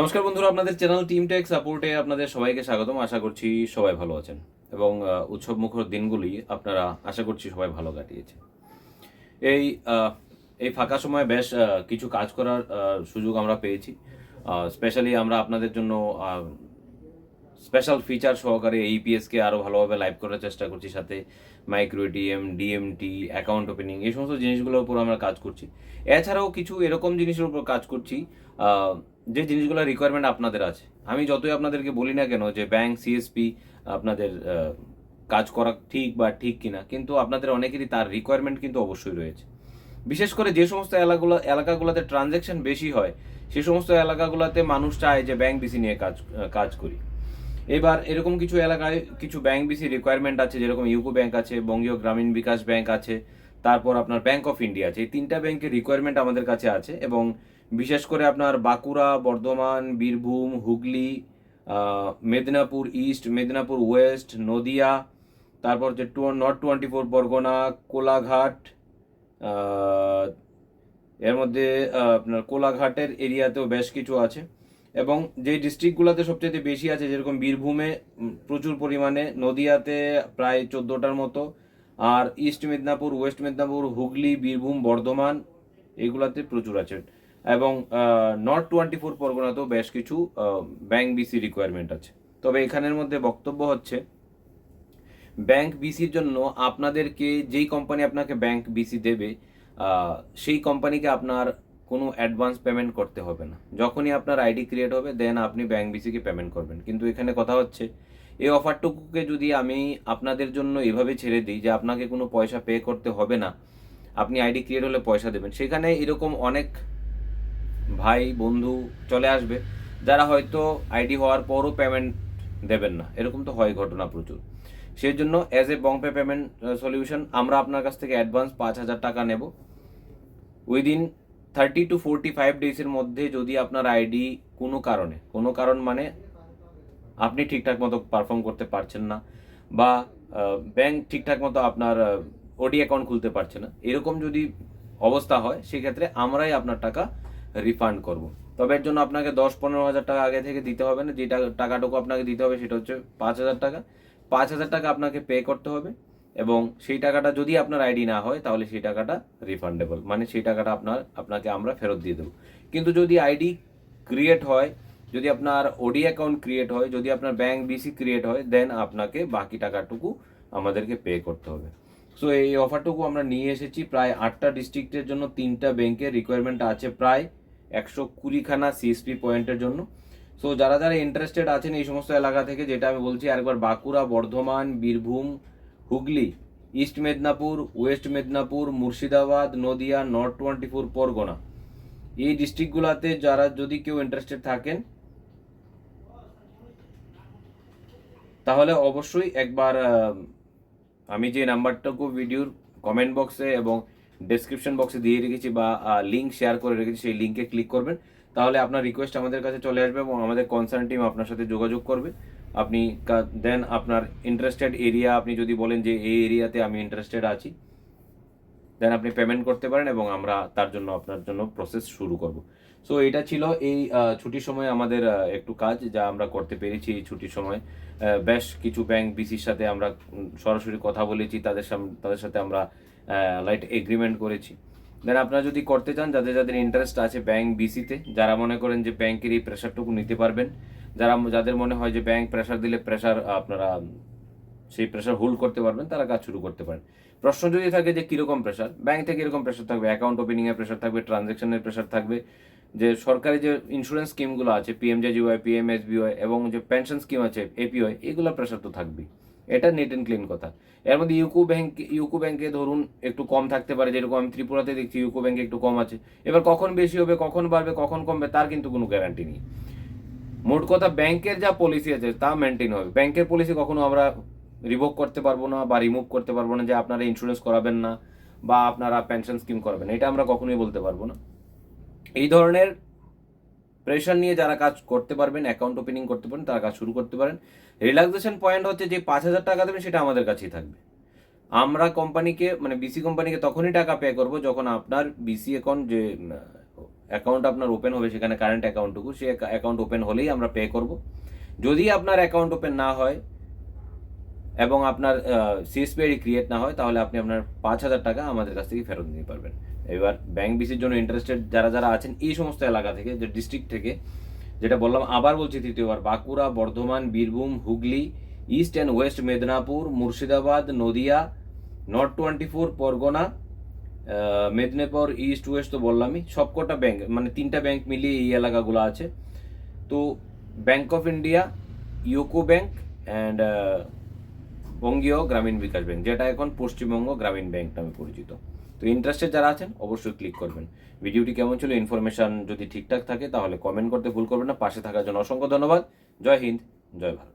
নমস্কার বন্ধুরা, আপনাদের চ্যানেল টিম টেক সাপোর্টে আপনাদের সবাইকে স্বাগতম। আশা করছি সবাই ভালো আছেন এবং উৎসব মুখর দিনগুলি আপনারা, আশা করছি সবাই ভালো কাটিয়েছে। এই এই ফাঁকা সময়ে বেশ কিছু কাজ করার সুযোগ আমরা পেয়েছি। স্পেশালি আমরা আপনাদের জন্য স্পেশাল ফিচার সহকারে এইপিএসকে আরও ভালোভাবে লাইভ করার চেষ্টা করছি, সাথে micro ATM DMT account opening এই সমস্ত জিনিসগুলোর উপর আমরা কাজ করছি। এছাড়াও কিছু এরকম জিনিসের উপর কাজ করছি। যে জিনিসগুলো রিকোয়ারমেন্ট আপনাদের আছে। আমি যতই আপনাদেরকে বলি না কেন যে ব্যাংক সিএসপি আপনাদের কাজ করা ঠিক বা ঠিক কিনা, কিন্তু আপনাদের অনেকেরই তার রিকোয়ারমেন্ট কিন্তু অবশ্যই রয়েছে। বিশেষ করে যে সমস্ত এলাকাগুলো, এলাকাগুলোতে ট্রানজ্যাকশন বেশি হয়, সে সমস্ত এলাকাগুলোতে মানুষ চায় যে ব্যাংক বিসি নিয়ে কাজ কাজ করি। এবার এরকম কিছু এলাকায় কিছু ব্যাংক বিসি রিকোয়ারমেন্ট আছে, যেরকম ইউকো ব্যাংক আছে বঙ্গীয় গ্রামীণ বিকাশ ব্যাংক আছে, তারপর আপনার ব্যাংক অফ ইন্ডিয়া আছে। এই তিনটা ব্যাংকের রিকোয়ারমেন্ট আমাদের কাছে আছে এবং বিশেষ করে আপনার বাঁকুড়া, বর্ধমান, বীরভূম, হুগলি মেদিনীপুর ইস্ট, মেদিনীপুর ওয়েস্ট, নদিয়া, তারপর যে two, north twenty four Parganas Kolaghat এর মধ্যে আপনার কোলাঘাটের এরিয়াতেও বেশ কিছু আছে। এবং যে ডিস্ট্রিক্টগুলোতে সবচেয়ে বেশি আছে, যেরকম বীরভূমে প্রচুর পরিমাণে, নদিয়াতে প্রায় চোদ্দোটার মতো, আর ইস্ট মেদিনীপুর, ওয়েস্ট মেদিনীপুর, হুগলি, বীরভূম, বর্ধমান, এগুলাতে প্রচুর আছে। এবং নর্থ টোয়েন্টি ফোর পরগনাতেও বেশ কিছু ব্যাংক বিসি রিকোয়ারমেন্ট আছে। তবে এখানের মধ্যে বক্তব্য হচ্ছে ব্যাংক বিসির জন্য আপনাদেরকে যেই কোম্পানি আপনাকে ব্যাংক বিসি দেবে সেই কোম্পানিকে আপনার কোনো অ্যাডভান্স পেমেন্ট করতে হবে না। যখনই আপনার আইডি ক্রিয়েট হবে দেন আপনি ব্যাংক বিসিকে পেমেন্ট করবেন। কিন্তু এখানে কথা হচ্ছে, এই অফারটুকুকে যদি আমি আপনাদের জন্য এভাবে ছেড়ে দিই যে আপনাকে কোনো পয়সা পে করতে হবে না, আপনি আইডি ক্রিয়েট হলে পয়সা দেবেন। সেখানে এরকম অনেক ভাই, বন্ধু চলে আসবে। যারা হয়তো আইডি হওয়ার পরও পেমেন্ট দেবেন না, এরকম তো হয় ঘটনা প্রচুর। সেই জন্য as a Bongpe payment solution আমরা আপনার কাছ থেকে অ্যাডভান্স পাঁচ হাজার টাকা নেব। Within thirty to forty five ডেজের মধ্যে যদি আপনার আইডি কোনো কারণে, কোনো কারণ মানে আপনি ঠিকঠাক মতো পারফর্ম করতে পারছেন না বা ব্যাংক ঠিকঠাক মতো আপনার ওডি অ্যাকাউন্ট খুলতে পারছে না, এরকম যদি অবস্থা হয়, সেক্ষেত্রে আমরাই আপনার টাকা রিফান্ড করব। তবে এর জন্য আপনাকে দশ পনেরো হাজার টাকা আগে থেকে দিতে হবে না। যে টাকাটুকু আপনাকে দিতে হবে সেটা হচ্ছে পাঁচ হাজার টাকা। পাঁচ হাজার টাকা আপনাকে পে করতে হবে এবং সেই টাকাটা যদি আপনার আইডি না হয়, তাহলে সেই টাকাটা রিফান্ডেবল মানে সেই টাকাটা আপনার আপনাকে আমরা ফেরত দিয়ে দেবো। কিন্তু যদি আইডি ক্রিয়েট হয়, যদি আপনার ওডি অ্যাকাউন্ট ক্রিয়েট হয়, যদি আপনার ব্যাংক বিসি ক্রিয়েট হয় দেন আপনাকে বাকি টাকাটুকু আমাদেরকে পে করতে হবে। সো এই অফারটুকু আমরা নিয়ে এসেছি। প্রায় আটটা ডিস্ট্রিক্টের জন্য তিনটা ব্যাংকের রিকোয়ারমেন্ট আছে প্রায়। একশো কুড়িখানা সিএসপি পয়েন্টের জন্য। সো যারা যারা ইন্টারেস্টেড আছেন এই সমস্ত এলাকা থেকে, যেটা আমি বলছি, আরেকবার Bankura, Bardhaman, Birbhum, Hooghly east Medinipur west Medinipur Murshidabad, Nadia north twenty four Parganas এই ডিস্ট্রিক্টগুলোতে যারা যদি কেউ ইন্টারেস্টেড থাকেন, তাহলে অবশ্যই একবার আমি যে নাম্বারটুকু ভিডিওর কমেন্ট বক্সে এবং ডেসক্রিপশন বক্সে দিয়ে রেখেছি বা লিঙ্ক শেয়ার করে রেখেছি, সেই লিঙ্কে ক্লিক করবেন। তাহলে আপনার রিকোয়েস্ট আমাদের কাছে চলে আসবে এবং আমাদের কনসার্ন টিম আপনার সাথে যোগাযোগ করবে। আপনি দেন আপনার ইন্টারেস্টেড এরিয়া আপনি যদি বলেন যে এই এরিয়াতে আমি ইন্টারেস্টেড আছি দেন আপনি পেমেন্ট করতে পারেন এবং আমরা তার জন্য আপনার জন্য প্রসেস শুরু করব। সো এটা ছিল এই ছুটির সময় আমাদের একটু কাজ যা আমরা করতে পেরেছি এই ছুটির সময়। বেশ কিছু ব্যাংক বিসির সাথে আমরা সরাসরি কথা বলেছি, তাদের তাদের সাথে আমরা লাইট এগ্রিমেন্ট করেছি। দেন আপনারা যদি করতে চান, যাদের যাদের ইন্টারেস্ট আছে ব্যাংক বিসিতে যারা মনে করেন যে ব্যাংকের এই প্রেশারটুকু নিতে পারবেন, যারা যাদের মনে হয় যে ব্যাংক প্রেশার দিলে প্রেশার আপনারা সেই প্রেশার হোল্ড করতে পারবেন, তারা কাজ শুরু করতে পারেন। প্রশ্ন যদি থাকে যে কীরকম প্রেশার ব্যাংক থেকে এরকম প্রেশার থাকবে? অ্যাকাউন্ট ওপেনিং এর প্রেশার থাকবে ট্রানজেকশনের প্রেশার থাকবে, যে সরকারি যে ইন্স্যুরেন্স স্কিমগুলো আছে পিএমজেজিওয়াই পিএমএসবিওয়াই এবং যে পেনশন স্কিম আছে এপিওয়াই এগুলো প্রেশার তো থাকবেই। এটা নেট অ্যান্ড ক্লিন কথা। এর মধ্যে ইউকো ব্যাংক ইউকো ব্যাংকে ধরুন একটু কম থাকতে পারে, যেরকম আমি ত্রিপুরাতে দেখছি ইউকো ব্যাংকে একটু কম আছে। এবার কখন বেশি হবে, কখন বাড়বে, কখন কমবে, তার কিন্তু কোনো গ্যারান্টি নেই। মোট কথা ব্যাংকের যা পলিসি আছে, তা মেনটেন হবে। ব্যাংকের পলিসি কখনো আমরা রিভোক করতে পারব না, বা রিমুভ করতে পারব না, যে আপনারা ইন্স্যুরেন্স করাবেন না, বা আপনারা পেনশন স্কিম করাবেন এটা আমরা কখনোই বলতে পারব না। এই ধরনের প্রেশার নিয়ে যারা কাজ করতে পারবেন অ্যাকাউন্ট ওপেনিং করতে পারেন তারা কাজ শুরু করতে পারেন। রিল্যাক্সেশন পয়েন্ট হচ্ছে যে পাঁচ হাজার টাকা দেবেন, সেটা আমাদের কাছেই থাকবে। আমরা কোম্পানিকে মানে বিসি কোম্পানিকে তখনই টাকা পে করব যখন আপনার বিসি অ্যাকাউন্ট যে অ্যাকাউন্ট আপনার ওপেন হবে, সেখানে কারেন্ট অ্যাকাউন্টটুকু সে অ্যাকাউন্ট ওপেন হলেই আমরা পে করব। যদি আপনার অ্যাকাউন্ট ওপেন না হয় এবং আপনার সিএসপি আইডি ক্রিয়েট না হয়, তাহলে আপনি আপনার পাঁচ হাজার টাকা আমাদের কাছ থেকে ফেরত নিতে পারবেন। এবার ব্যাংক বিসির জন্য ইন্টারেস্টেড যারা যারা আছেন এই সমস্ত এলাকা থেকে, যে ডিস্ট্রিক্ট থেকে, যেটা বললাম আবার বলছি তৃতীয়বার, Bankura, Bardhaman, Birbhum, Hooghly east and west Medinipur, Murshidabad, Nadia north twenty four Parganas Medinipur east west তো বললামই, সবকটা ব্যাংক মানে তিনটা ব্যাংক মিলিয়ে এই এলাকাগুলো আছে। তো bank of India UCO bank and Bangiya Gramin Vikash bank যেটা এখন পশ্চিমবঙ্গ গ্রামীণ ব্যাংক নামে পরিচিত। তো ইন্টারেস্টেড যারা আছেন, অবশ্যই ক্লিক করবেন। ভিডিওটি কেমন ছিল ইনফরমেশান যদি ঠিকঠাক থাকে, তাহলে কমেন্ট করতে ভুল করবেন না। পাশে থাকার জন্য অসংখ্য ধন্যবাদ। জয় হিন্দ, জয় ভারত।